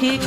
ঠিক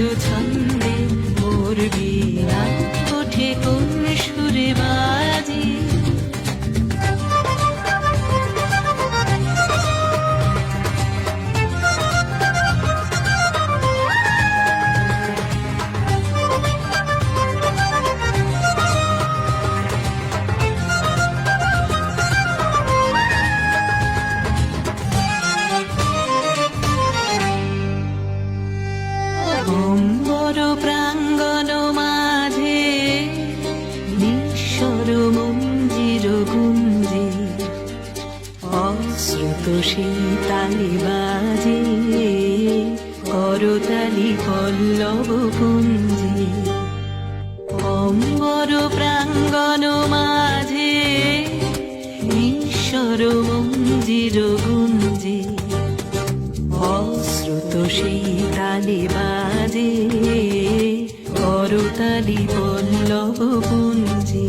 的疼。স্রোত শীতালি বাজে করতালি পল্লব পুঞ্জে। অম্বর প্রাঙ্গণ মাঝে, ঈশ্বর মঞ্জির গুঞ্জে। অস্রোত শীতালি বাজে করতালি পল্লব পুঞ্জে।